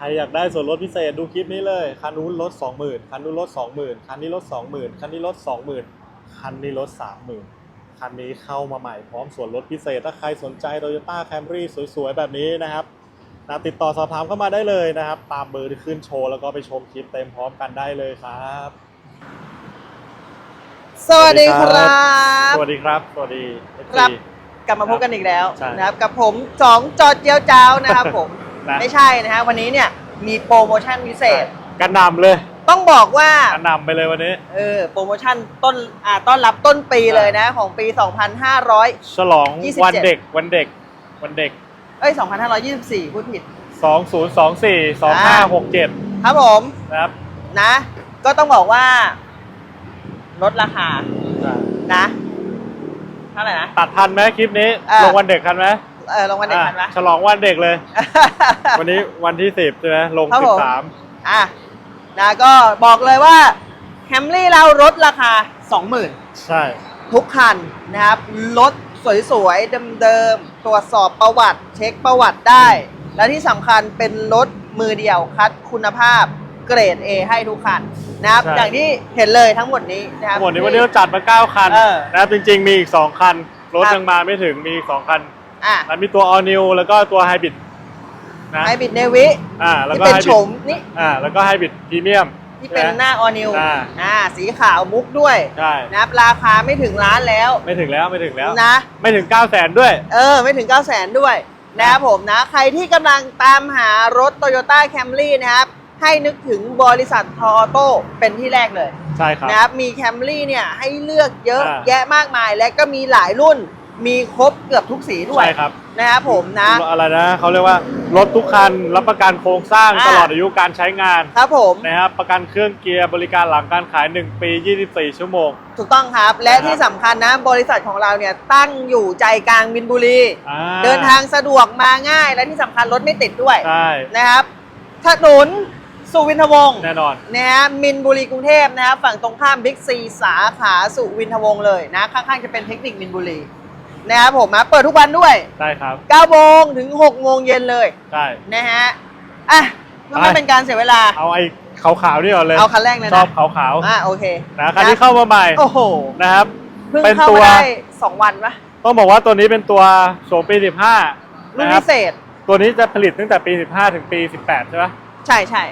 ใครอยากได้ส่วนลดพิเศษดูคลิปนี้เลย คันนู้นลด20,000คันนู้นลด20,000คันนี้ลด20,000คันนี้ลด20,000คันนี้ลด30,000คันนี้เข้ามาใหม่พร้อมส่วนลดพิเศษ ถ้าใครสนใจ Toyota Camry สวยๆ แบบนี้นะครับนะติดต่อสอบถามเข้ามาได้เลยนะครับ ตามเบอร์ที่ขึ้นโชว์ แล้วก็ไปชมคลิปเต็มพร้อมกันได้เลยครับ สวัสดีครับ สวัสดีครับ สวัสดี FC ครับ กลับมาพบกันอีกแล้วใช่ นะครับกับผมสองจอดเจียวจ้าวนะครับผม นะ ไม่ใช่นะฮะวันนี้เนี่ยมีโปรโมชั่นพิเศษกันนำเลยต้องบอกว่ากันนำไปเลยวันนี้ เออโปรโมชั่นต้นอ่าต้อนรับต้นปีเลยนะของปี 2500 ฉลอง27 วันเด็กวันเด็กวันเด็ก เอ้ย 2524 พูดผิด 2024 2567 ครับผมนะครับนะ ก็ต้องบอกว่า ลดราคานะเท่าไหร่นะ ตัดทันไหมคลิปนี้ เออ ลงวันเด็กทันไหม เออลงวันเด็กทันปะ อะฉลองวันเด็กเลย วันนี้วันที่10ใช่ไหมลงครับผม13อะนะก็บอกเลยว่าแคมรี่เราลดราคา 20,000 ใช่ ทุกคันนะครับรถสวยๆ เดิมๆ ตรวจสอบประวัติ เช็คประวัติได้ และที่สำคัญเป็นรถมือเดียวคัดคุณภาพเกรด A ให้ทุกคันนะครับ ใช่ อย่างที่เห็นเลยทั้งหมดนี้นะครับ ทั้งหมดนี้วันนี้เราจัดมา 9 คันเออนะครับจริงๆ มีอีก 2 คัน รถครับ ยังมาไม่ถึงมีอีก2คัน อะแล้วมีตัว All New แล้วก็ตัว Hybrid นะไฮบิดเนวิอ่าแล้วที่ก็ เป็น Hybrid โฉมนี่อ่าแล้วก็ Hybrid Premium ที่เป็นหน้าออนิวอ่า อ่าสีขาวมุกด้วยใช่นะครับราคาไม่ถึงล้านแล้วไม่ถึงแล้วไม่ถึงแล้ว นะ ไม่ถึง 9 0 0 0 0 0 ด้วย เออ ไม่ถึง 9 0 0 0 0 0 ด้วย นะครับผมนะ ใครที่กำลังตามหารถ Toyota Camry นะครับ ให้นึกถึงบริษัททออโต้เป็นที่แรกเลยใช่ครับ นะครับ มี Camry เนี่ย ให้เลือกเยอะอ่า แยะมากมายและก็มีหลายรุ่น มีครบเกือบทุกสีด้วยใช่ครับนะครับผมนะ อะไรนะเขาเรียกว่ารถทุกคันรับประกันโครงสร้างอ่า ตลอดอายุการใช้งานครับผม นะครับประกันเครื่องเกียร์บริการหลังการขาย 1 ปี 24 ชั่วโมง ถูกต้องครับ และนะครับ ที่สำคัญนะ บริษัทของเราเนี่ยตั้งอยู่ใจกลางมินบุรี อ่เดินทางสะดวกมาง่าย และที่สำคัญรถไม่ติดด้วยใช่นะครับถนนสุวินทวงศ์แน่นอน นะฮะมินบุรีกรุงเทพนะครับฝั่งตรงข้ามบิ๊กซีสาขาสุวินทวงศ์เลยนะ ข้างๆจะเป็นเทคนิคมินบุรี นะครับผมนะเปิดทุกวันด้วยใช่ครับ9โมงถึง6โมงเย็นเลยใช่นะฮะอะเพื่อไม่ไปเป็นการเสียเวลา เอาไอ้ขาวๆนี่ก่อนเลยเอาคันแรกเลยชอนะบขาวอะโอเคๆนะคันนี้เข้ามาใหม่โอ้โหนะครับเพิ่งเป็นเข้าตัวมาได้สองวันปะต้องบอกว่าตัวนี้เป็นตัวโฉมปี 15รุ่นนะครัพิเศษ ตัวนี้จะผลิตตั้งแต่ปี 15 ถึงปี 18 ใช่ไหมใช่ใช่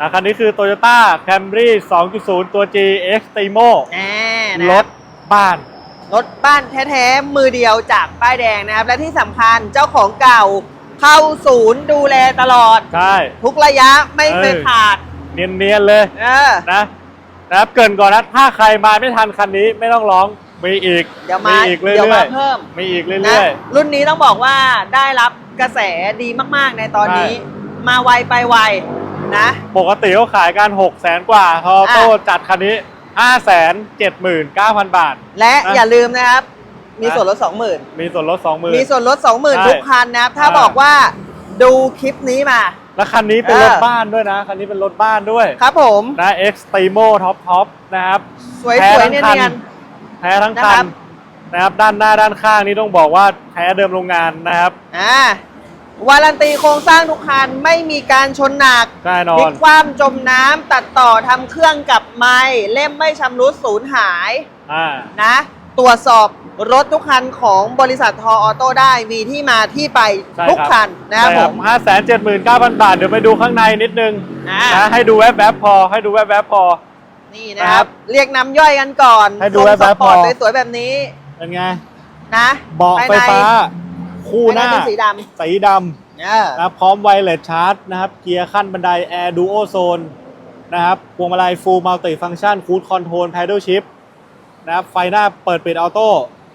นะคันนี้คือ Toyota Camry 2.0 ตัว G Extremo แน่นะรถบ้าน รถบ้านแท้ๆ มือเดียวจากป้ายแดงนะครับ และที่สำคัญเจ้าของเก่าเข้าศูนย์ดูแลตลอด ใช่ ทุกระยะไม่เคยเออขาดเนียนๆเลยเออนะนะครับเกรินก่อนนะ ถ้าใครมาไม่ทันคันนี้ไม่ต้องร้อง มีอีกเดี๋ยวมาอีกเรื่เดี๋ยวอมายเพิ่มๆมีอีกนะเรื่อย รุ่นนี้ต้องบอกว่าได้รับกระแสดีมากๆในตอนนี้ มาไวไปไวนะ ๆ ปกติเขาขายกัน6 0 0 0 0กว่าทอโต้จัดคันนี้ 5 7 9 0 0 0 บาท และนะ อย่าลืมนะครับ มีนะส่วนลด 20,000 มีส่วนลด 20,000 มีส่วนลดใช่20,000 ทุกคันนะครับ ถ้าอ่า บอกว่าดูคลิปนี้มา แล้วคันนี้เป็นเออรถบ้านด้วยนะ คันนี้เป็นรถบ้านด้วย ครับผม นะ Extremo Top Top นะครับ สวยแท้ๆทั้งเนีคันยนแท้ทั้งนะคัครันบนะครับ ด้านหน้าด้านข้างนี่ต้องบอกว่าแท้เดิมโรงงานนะครับ ๆอ่า วารันตีโครงสร้างทุกคันไม่มีการชนหนักแน่นพลิอกนคว่ำจมน้ำตัดต่อทำเครื่องกลับไม่เล่มไม่ชำรุดสูญหายอ่า นะ ตรวจสอบรถทุกคันของบริษัททออโต้ได้มีที่มาที่ไปใช่ทุกครับคันนะครับผมห้าแสนเจ็ดหมื่นเก้าพันบาท เดี๋ยวไปดูข้างในนิดนึงอ่านะให้ดูแวบๆพอ ให้ดูแวบๆพอ นี่นะครับครับเรียกน้ำย่อยกันก่อนให้ดูทรงแว๊บๆสปอร์ตพอ สวยๆแบบนี้เป็นไง นะเบาะไฟฟ้า คู่หน้าภายในเป็นสีดสีดำเออำนะพร้อมไวเลสชาร์จนะครับเกียร์ขั้นบันได Air Duo Zone นะครับพวงมาลัย Full Multi Function Cruise Control Paddle Shift นะครับไฟหน้าเปิดปิดออโต้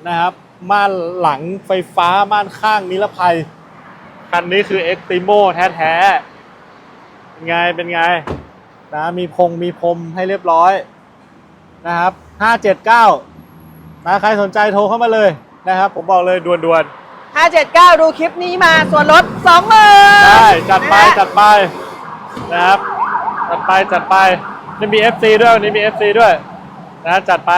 นะครับม่านหลังไฟฟ้าม่านข้างนิรภัย คันนี้คือ Extremo แท้ๆเป็นไงเป็นไงนะมีพงมีพรมให้เรียบร้อยนะครับ579นะใครสนใจโทรเข้ามาเลยนะครับ ผมบอกเลยด่วน 579 ดูคลิปนี้มาส่วนลด20,000ๆได้จัดไปนะฮะจัดไปนะครับจัดไปจัดไปนี่มี FC ด้วยวันนี้มี FC ด้วยนะจัดไป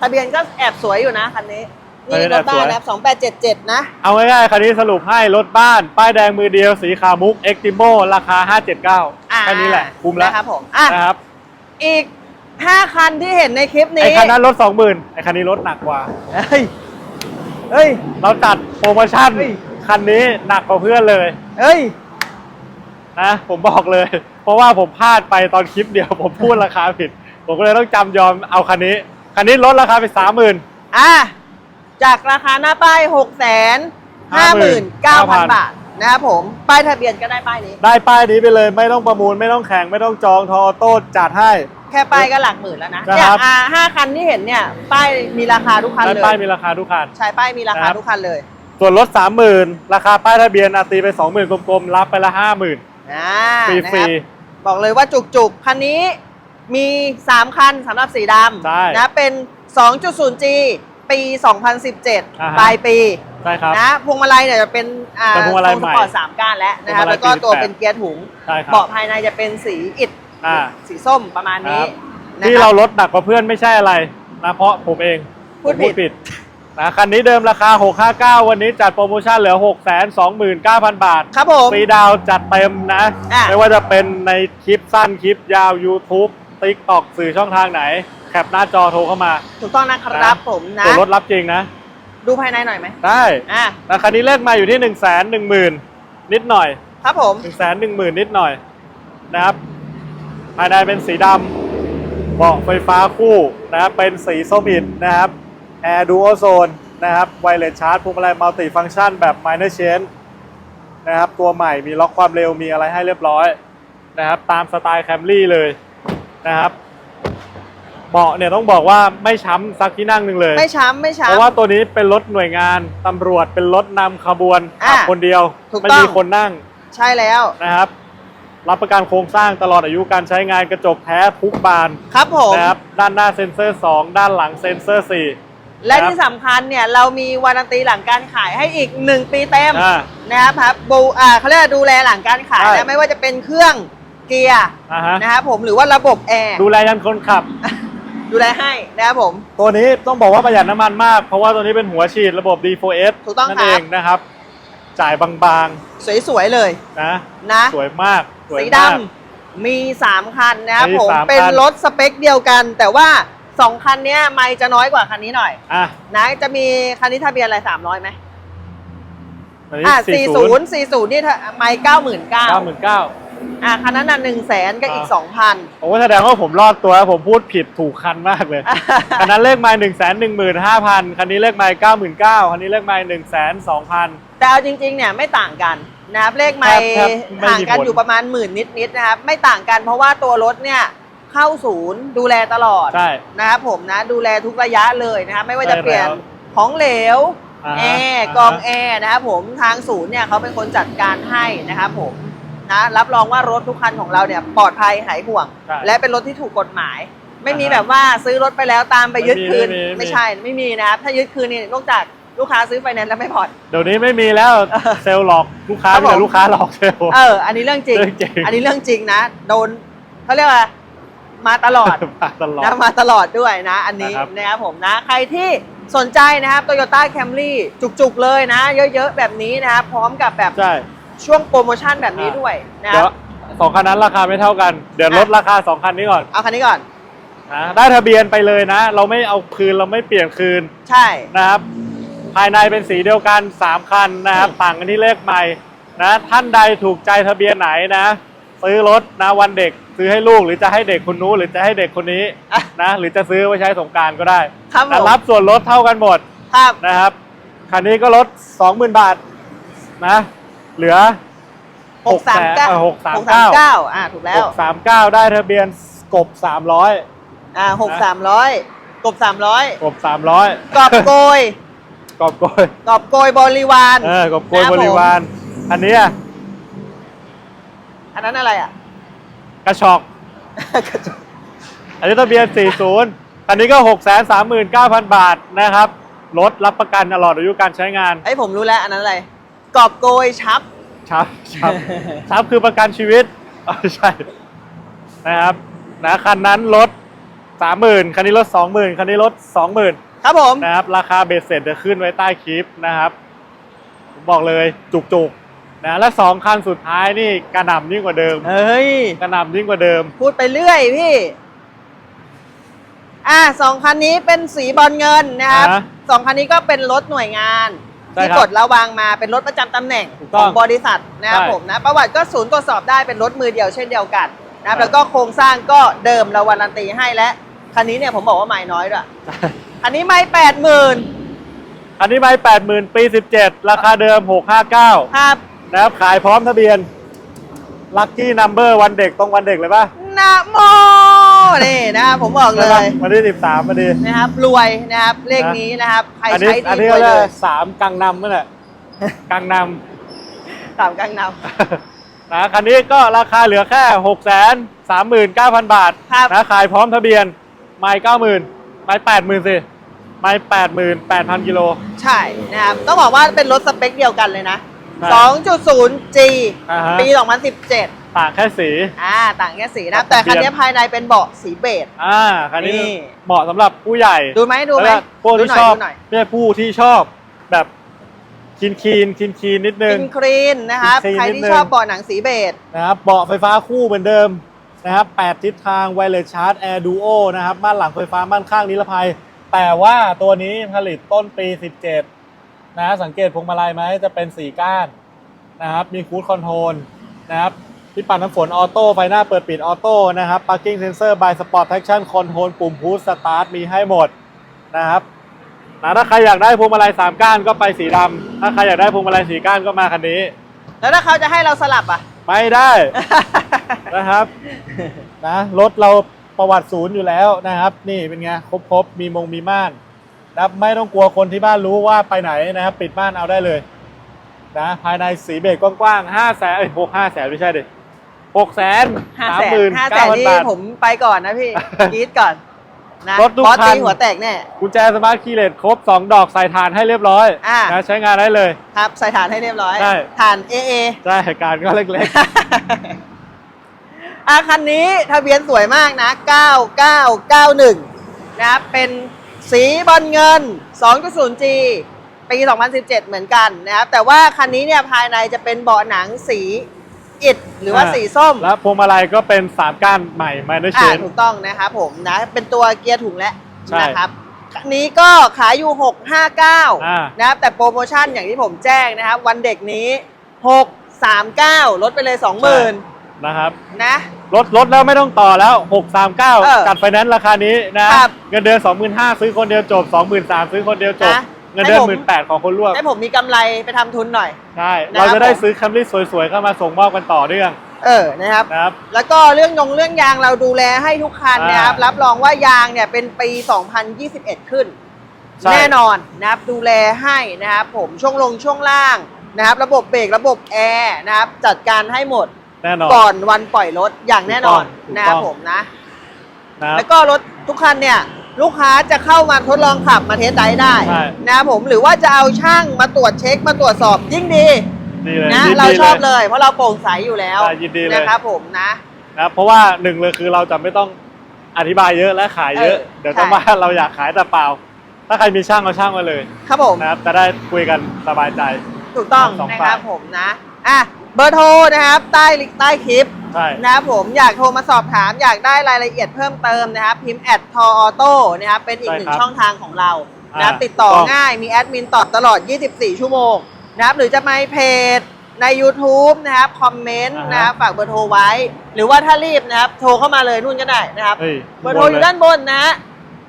ทะเบียนก็แอบสวยอยู่นะคันนี้ นี่รถบ้านนะครับสองแปดเจ็ดเจ็ดนะ เอาง่ายๆคันนี้สรุปให้รถบ้าน ป้ายแดงมือเดียวสีขาวมุก e x t i m o ราคา 579อ่าแค่นี้แหละคุ้มแล้วนะครับผมอะนะครับ อีกห้าคันที่เห็นในคลิปไอ้นี้คันนั้นรถ20,000ไอ้คันนี้รถหนักกว่า เฮ้ยเฮ้ย เราจัดโปรโมชั่นเฮ้ย คันนี้หนักกว่าเพื่อนเลยเฮ้ย นะผมบอกเลย เพราะว่าผมพลาดไปตอนคลิปเดียว ผมพูดราคาผิด ผมก็เลยต้องจำยอมเอาคันนี้ คันนี้ลดราคาไปสามหมื่น อะ จากราคาหน้าป้ายหกแสนห้าหมื่นเก้าพัน59,000 บาทนะครับผม ป้ายทะเบียนก็ได้ป้ายนี้ ได้ป้ายนี้ไปเลยไม่ต้องประมูลไม่ต้องแข่งไม่ต้องจองทอโต้จัดให้ แค่ป้ายก็หลักหมื่นแล้วนะนะครับเนี่ยอ่าห้าคันที่เห็นเนี่ย ป้ายมีราคาทุกคันได้เลยป้ายมีราคาทุกคัน ใช่ป้ายมีราคานะครับ ทุกคันเลยส่วนลดสามหมื่นราคาป้ายทะเบียนอาตีไปสองหมื่นกลมๆ รับไปละห้าหมื่นอ่าฟรีนะฟครี รับ บอกเลยว่าจุกๆ คันนี้มี 3 คันสำหรับสีดใช่ำนะเป็น 2.0G ปีอ่าฮะ2017ปลายปีใช่ครับ นะพวงมาลัยเนี่ยจะเป็นอ่าเป็นพวงมาลัยทรใหม่สปอร์ตสามก้านแล้วนะครับพวงมาลัยแล้วก็ตัว48 เป็นเกียร์ถุงใช่ครับ เบาะภายในจะเป็นสีอิฐ อ่า สีส้มประมาณนี้ครับ นะที่คเรารับลดหนักกว่าเพื่อนไม่ใช่อะไรนะเพราะผมเองพูดผมผิดนะคันนี้เดิมราคา 659 วันนี้จัดโปรโมชั่นเหลือ 629,000 บาท ครับผม ฟรีดาวน์จัดเต็มนะ อะ ไม่ว่าจะเป็นในคลิปสั้นคลิปยาว YouTube TikTok สื่อช่องทางไหน แคปหน้าจอโทรเข้ามาถูกต้องนะครับนะผมนะ ส่วนลดรับจริงนะ ดูภายในหน่อยไหมได้อะนะคันนี้เลขมาอยู่ที่ 1 1 0 0 0 0 นิดหน่อย ครับผม 1 1 0 0 0 0 นิดหน่อยนะครับ ภายในเป็นสีดำเบาะไฟฟ้าคู่นะครับเป็นสีส้มอิฐนะครับ Air Duo Zone นะครับไวเลสชาร์จพวงมาลัยมัลติฟัง c t ชันแบบ Minor Change นะครับตัวใหม่มีล็อกความเร็วมีอะไรให้เรียบร้อยนะครับตามสไตล์แคมรี่เลยนะครับเบาะเนี่ยต้องบอกว่าไม่ช้ำสักที่นั่งหนึ่งเลย ไม่ช้ำไม่เพช้ำราะว่าตัวนี้เป็นรถหน่วยงานตำรวจเป็นรถนำขบวนอะขับคนเดียว ถูกไม่ต้อง มีคนนั่งใช่แล้ว นะครับ รับประกันโครงสร้างตลอดอายุการใช้งานกระจกแท้ทุกบานครับผม นะครับด้านหน้าเซ็นเซอร์ 2 ด้านหลังเซ็นเซอร์ 4 และครับที่สำคัญเนี่ยเรามีวารันตีหลังการขายให้อีก 1 ปีเต็มอ่านะครับครับบูอ่าเขาเรียกว่าดูแลหลังการขายใช่ นะไม่ว่าจะเป็นเครื่องเกียร์อ่าฮะนะครับผมหรือว่าระบบแอร์ดูแลยันคนขับ ดูแลให้นะครับผม ตัวนี้ต้องบอกว่าประหยัดน้ำมันมาก เพราะว่าตัวนี้เป็นหัวฉีดระบบ D4S ถูกต้องนั่นครับ เองนะครับ จ่ายบางสวยๆเลยๆนะนะสวยมากสวยสีมากดำมี 3 คันนะครับมีผมสามคัน เป็นรถสเปคเดียวกัน แต่ว่า 2 คันเนี้ยไม่จะน้อยกว่าคันนี้หน่อย อะนะจะมีคันนี้ทะเบียนอะไร 300ไหมอันนี้อ่า40 40 40 นี่ถ้าไม่ 99,000 99,000 อ่าคันนั้นน่ะ1แสนก็อีกอ่า2,000ผมก็แสดงว่าผมรอดตัวผมพูดผิดถูกคันมากเลยคันนั้นเลขไม้หนึ่งแสนหนึ่งหมื่นห้าพันคันนี้เลขไม้เก้าหมื่นเก้าคันนี้เลขไม้หนึ่งแสนสองพันแต่เอาจริงๆเนี่ยไม่ต่างกันนะครับเลขไม่แทบแทบไม่มีห่างกันผลอยู่ประมาณหมื่นนิดๆนะครับไม่ต่างกันเพราะว่าตัวรถเนี่ยเข้าศูนย์ดูแลตลอดใช่นะครับผมนะดูแลทุกระยะเลยนะครับไม่ว่าจะใช่เปลี่ยนแล้วของเหลวอ่าฮะแอร์อ่าฮะกรองแอร์นะครับผมทางศูนย์เนี่ยเขาเป็นคนจัดการให้นะครับผม นะรับรองว่ารถทุกคันของเราเนี่ยปลอดภัยหายห่วง ใช่และเป็นรถที่ถูกกฎหมาย ไม่มีอ่าฮะแบบว่าซื้อรถไปแล้วตามไปยึดไม่มีคืน ไม่มีไม่มี ไม่ใช่ไม่มีนะครับถ้ายึดคืนนี่นอกจากลูกค้าซื้อไฟแนนซ์แล้วไม่ผ่อน เดี๋ยวนี้ไม่มีแล้วเซลล์หลอกลูกค้าครับมีแต่ผมลูกค้าหลอกเซลล์ เออ อันนี้เรื่องจริง เรื่องจริง อันนี้เรื่องจริงนะ โดนเขาเรียกว่ามาตลอด มาตลอด นะมาตลอดด้วยนะ อันนี้นะครับ นะครับผมนะ ใครที่สนใจนะครับ Toyota Camry จุกๆเลยนะ เยอะๆ แบบนี้นะครับ พร้อมกับแบบ ใช่ ช่วงโปรโมชั่นแบบนี้อ่าด้วยนะคเดี๋ยรัวบสองคันนั้นราคาไม่เท่ากัน เดี๋ยวอะลดราคาสองคันนี้ก่อน เอาคันนี้ก่อนนะได้ทะเบียนไปเลยนะ เราไม่เอาคืนเราไม่เปลี่ยนคืนใช่นะครับ ภายในเป็นสีเดียวกัน 3 คันนะครับอืมต่างกันที่เลขใหม่นะท่านใดถูกใจทะเบียนไหนนะ ซื้อรถนะวันเด็กซื้อให้ลูกหรือจะให้เด็กคนนู้นหรือจะให้เด็กคนนี้อะนะ หรือจะซื้อไว้ใช้สงกรารก็ได้ครับผแต่มรับส่วนลดเท่ากันหมดครับนะครับคันนี้ก็ลด20,000 บาทนะ เหลือหกสามเก้าเออ639หกสามเก้าอ่าถูกแล้ว639ได้ทะเบียนกบ300อ่าหกสามร้อยกบสามร้อยกบ300กอบโกยกอบโกยกอบโกยบริวารเออกบโกยครับบผมริวาร อันนี้อะอันนั้นอะไรอะ กระชอกอันนี้ทะเบียน 40 อันนี้ก็ 639,000 บาทนะครับ รถรับประกันตลอดอายุการใช้งานไอ้ยผมรู้แล้ว อันนั้นอะไร กอบโกยชับ ชับชับ ชับคือประกันชีวิตอ๋อใช่ นะครับ นะคันนั้นลด30,000คันนี้ลด20,000คันนี้ลด20,000ครับผม นะครับ ราคาเบ็ดเสร็จจะขึ้นไว้ใต้คลิปนะครับ ผมบอกเลยจุกๆ นะ และสองคันสุดท้ายนี่กระหน่ำยิ่งกว่าเดิม เฮ้ย กระหน่ำยิ่งกว่าเดิม พูดไปเรื่อยพี่ อะสองคันนี้เป็นสีบอลเงินนะครับ อ่า สองคันนี้ก็เป็นรถหน่วยงาน ใช่ที่ครับกดระวางมาเป็นรถประจำตำแหน่งถูกขต้อองงบริษัทนะครับใช่ผมนะประวัติก็ศูนย์ตรวจสอบได้เป็นรถมือเดียวเช่นเดียวกันนะครับใช่แล้วก็โครงสร้างก็เดิมเราวารันตีให้และคันนี้เนี่ยผมบอกว่าไม่น้อยด้วยอันนี้ไม่แปดหมื่นอันนี้ไม่แปดหมื่นปีสิบเจ็ดราคาเดิมหกห้าเก้าครับ นะครับขายพร้อมทะเบียนลัคกี้นัมเบอร์วันเด็กตรงวันเด็กเลยป่ะนะโม นี่นะครับผมบอกเลใช่ปะยวันที่สิบสามพอดีนะครับรวยนะครับเลขนี้นะครับใครอันี้ใช้อันดีนี้รก็วยเลเลยยสามกังนำนั่นแหละกังนตามกลางนำนะคันนี้ก็ราคาเหลือแค่หกแสนสามหมื่นเก้าพันบาทครับนะขายพร้อมทะเบียน ไม่เก้าหมื่นไม่แปดหมื่นสิไม่แปดหมื่นแปดพันกิโลำใช่นะครับต้องบอกว่าเป็นรถสเปคเดียวกันเลยนะ ใช่ 2.0G อ่าฮะ ปี 2017 ต่างแค่สีอ่าต่างแค่สีครันะบแต่คันทะเบีนี้ยนภายในเป็นเบาะสีเบจอ่าคันนี้นี่เหมาะสำหรับผู้ใหญ่ดูไหมดูไหมแล้วก็พวกดูที่หน่ชอยอบดูหน่อยไม่ใช่ผู้ที่ชอบแบบคีนคีนคีนคีนนิดนึกิงนคลีนนะครับคลีนใครนิดที่นึงชอบเบาะหนังสีเบจนะครับเบาะไฟฟ้าคู่เหมือนเดิมนะครับ8ทิศทางไวเลสชาร์จแอร์ดูโอนะครับม่านหลังไฟฟ้าม่านข้างนิรภัย แต่ว่าตัวนี้ผลิตต้นปี 17 นะสังเกตพวงมาลัยไหมจะเป็น 4 ก้านนะครับมีคูดคอนโทรลนะครับ ที่ปัดน้ำฝนออโต้ไฟหน้าเปิดปิดออโต้นะครับ parking sensor by sport traction control ปุ่มพุชสตาร์ทมีให้หมดนะครับนะถ้าใครอยากได้พวงมาลัยสามก้านก็ไปสีดำถ้าใครอยากได้พวงมาลัยสีก้านก็มาคันนี้ แล้วถ้าเขาจะให้เราสลับอะ ไม่ได้ นะครับนะรถเราประวัติศูนย์อยู่แล้วนะครับ นี่เป็นไงครบครบๆมีมงมีม่านนะครับไม่ต้องกลัวคนที่บ้านรู้ว่าไปไหนนะครับ ปิดม่านเอาได้เลย นะภายในสีเบรกกว้างๆห้าแสนเอ้ยหกห้าแสนไม่ใช่ดิ หกแสนห้าสามแสหนมื่นห้าแสเก้านพันนี่บาท ผมไปก่อนนะพี่ กรีดก่อนนะรถทุกเพราะคัน ตีหัวแตกแน่ กุญแจสมาร์ทคีย์เลสครบ 2 ดอกใส่ฐานให้เรียบร้อยอ่านะใช้งานได้เลย ครับใส่ฐานให้เรียบร้อยใช่ ฐาน AA ใช่การก็เล็กอาคันนี้ทะเบียนสวยมากนะ 9991 นะครับ เป็นสีบอลเงิน 2.0G ปี 2017 เหมือนกันนะครับ แต่ว่าคันนี้เนี่ยภายในจะเป็นเบาะหนังสี อิฐหรือว่าอ่าสีส้มๆแล้วพวงมาลัยก็เป็น 3 ก้านใหม่มาด้วยเชอ่านถูกต้องนะครับผมนะเป็นตัวเกียร์ถุงแล้วใช่นะครับคันนี้ก็ขายอยู่อ่า659 นะครับ แต่โปรโมชั่นอย่างที่ผมแจ้งนะครับ วันเด็กนี้ 639 ลดไปเลย 20,000 นะครับนะลดลดแล้วไม่ต้องต่อแล้วเออ639 จัดไฟแนนซ์ราคานี้นะครับเงินเดือน 25,000 ซื้อคนเดียวจบ 23,000 ซื้อคนเดียวจบนะ เงินเดือนให้ผม18,000ของคนร่วมให้ผมมีกำไรไปทำทุนหน่อย ใช่นะครับเราจะได้ผมซื้อแคมรี่สวยๆเข้ามาส่งมอบกันต่อเนื่องเออนะครับ นะครับ แล้วก็เรื่องยงเรื่องยางเราดูแลให้ทุกคันอ่านะครับรับรองว่ายางเนี่ยเป็นปี 2021 ขึ้น ใช่ แน่นอนนะครับดูแลให้นะครับผมช่วงลงช่วงล่างนะครับ ระบบเบรกระบบแอร์นะครับจัดการให้หมดแน่นอน ก่อนวันปล่อยรถอย่างแน่นอนถูกต้องนะครับผมนะ นะครับแล้วก็รถทุกคันเนี่ย ลูกค้าจะเข้ามาทดลองขับมาเทสไดรฟ์ได้ใช่ นะครับผมหรือว่าจะเอาช่างมาตรวจเช็คมาตรวจสอบยิ่งดีดีเลยนะยินดีเราชอบลยเลย เพราะเราโปร่งใสอยู่แล้วใช่ยินดีเลยนะครับผมนะ นะครับเพราะว่าหนึ่งเลยคือเราจะไม่ต้องอธิบายเยอะและขายเยอะ เออเดี๋ยวใช่จะว่าเราอยากขายแต่เปล่า ถ้าใครมีช่างเอาช่างมาเลยครับผม นะครับจะได้คุยกันสบายใจ ถูกต้องทั้งสองนะครับฝ่ายผมนะ อะ เบอร์โทรนะครับ ใต้ลิงก์ใต้คลิป ใช่ นะครับผมอยากโทรมาสอบถามอยากได้รายละเอียดเพิ่มเติมนะครับพิมพ์แอดทออโต้นะครับเป็นอีกหนึ่งช่องทางของเรานะครับอ่าติดต่อถูกต้อง ง่ายมีแอดมินตอบตลอด 24 ชั่วโมงนะครับหรือจะมาเพจใน YouTube นะครับคอมเมนต์นะครับฝากเบอร์โทรไว้ หรือว่าถ้ารีบนะครับโทรเข้ามาเลยนู่นก็ได้นะครับ เฮ้ยเบอร์โทรอยู่ด้านบนนะฮะ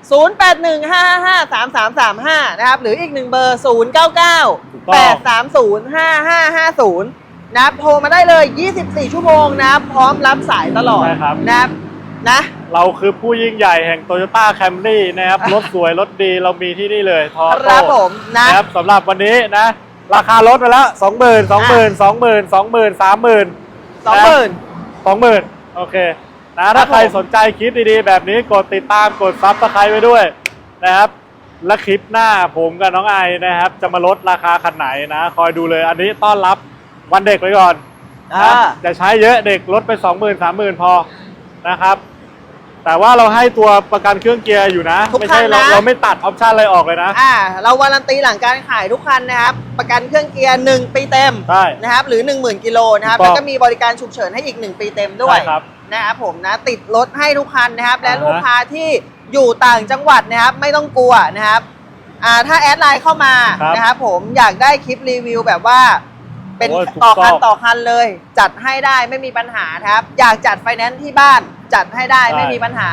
0815553335 นะครับ หรืออีกหนึ่งเบอร์ 0998305550 นะครับโทรมาได้เลย 24 ชั่วโมงนะครับพร้อมรับสายตลอดใช่ครับ นะครับนะ เราคือผู้ยิ่งใหญ่แห่งโตโยต้าแคมรี่นะครับ รถสวยรถดีเรามีที่นี่เลยทอคโต้รับผมนะ นะครับสำหรับวันนี้นะ ราคาลดไปแล้วสองหมื่นสองหมื่นสองหมื่นสองหมื่นสามหมื่นสองหมื่น สองหมื่นโอเคนะถ้าครับผมใครสนใจคลิปดีๆ แบบนี้กดติดตามกดซับสไครต์ไว้ด้วยนะครับ และคลิปหน้าผมกับน้องไอนะครับ จะมาลดราคาคันไหนนะ คอยดูเลยอันนี้ต้อนรับ วันเด็กไว้ก่อนอ่านะจะใช้เยอะเด็กลดไปสองหมื่นสามหมื่นพอนะครับ แต่ว่าเราให้ตัวประกันเครื่องเกียร์อยู่นะ ทุกไม่ใช่คันเรานะ เราไม่ตัดออปชันอะไรออกเลยนะอ่า เราวารันตีหลังการขายทุกคันนะครับ ประกันเครื่องเกียร์1ปีเต็มใช่ นะครับ หรือ 10,000กิโลนะครับ ถูกต้แล้องวก็มีบริการฉุกเฉินให้อีก 1 ปีเต็มด้วยใช่ครับนะครับผมนะ ติดรถให้ทุกคันนะครับ และอ่าฮะ ลูกค้าที่อยู่ต่างจังหวัดนะครับ ไม่ต้องกลัวนะครับ อ่า ถ้าแอดไลน์เข้ามาครับ นะครับผมอยากได้คลิปรีวิวแบบว่า เป็นโอ้ยถูกต่อคันต้องต่อคันเลย จัดให้ได้ไม่มีปัญหาครับ อยากจัดไฟแนนซ์ที่บ้าน จัดให้ได้ใช่ไม่มีปัญหา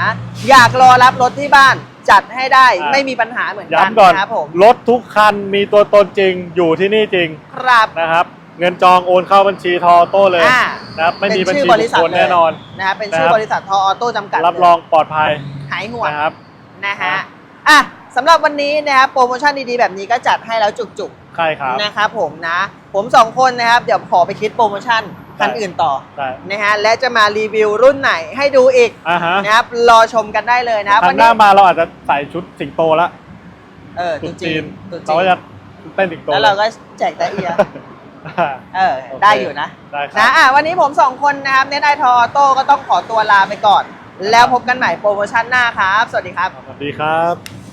อยากรอรับรถที่บ้าน จัดให้ได้อ่าไม่มีปัญหาเหมือนกันย้ำก่อนนะครับผมรถทุกคันมีตัวตนจริงอยู่ที่นี่จริงครับนะครับ เงินจองโอนเข้าบัญชีทอโต้เลยอ่า นะครับไม่มีเป็บัญนชื่ชีอบริษัทบุคคลเลยแน่นอน นะครับเป็นชื่อนะครับ บริษัททออโต้จำกัดรับรองปลอดภัยหายห่วงนะครับ นะครัฮะบอะ สำหรับวันนี้นะครับโปรโมชั่นดีๆแบบนี้ก็จัดให้แล้วจุกใช่ครับ ๆนะครับผมนะ ผมสองคนนะครับเดี๋ยวขอไปคิดโปรโมชั่นคันใช่อื่นต่อใช่นะฮะและจะมารีวิวรุ่นไหนให้ดูอีกอ่าฮะนะครับรอชมกันได้เลยนะครับคัวันนหนี้น้ามาเราอาจจะใส่ชุดสิงโตละเออชุตุ๊ดจีจีนนตุ๊จีเราก็จะนเต้นสิงโตแล้วเราก็แจกแต่เอียเออโอเค ได้อยู่นะได้ครันะบอะวันนี้ผมสองคนนะครับเน็ตไอทอโต้ก็ต้องขอตัวลาไปก่อน แล้วพบกันใหม่โปรโมชั่นหน้าครับ สวัสดีครับ สวัสดีครับ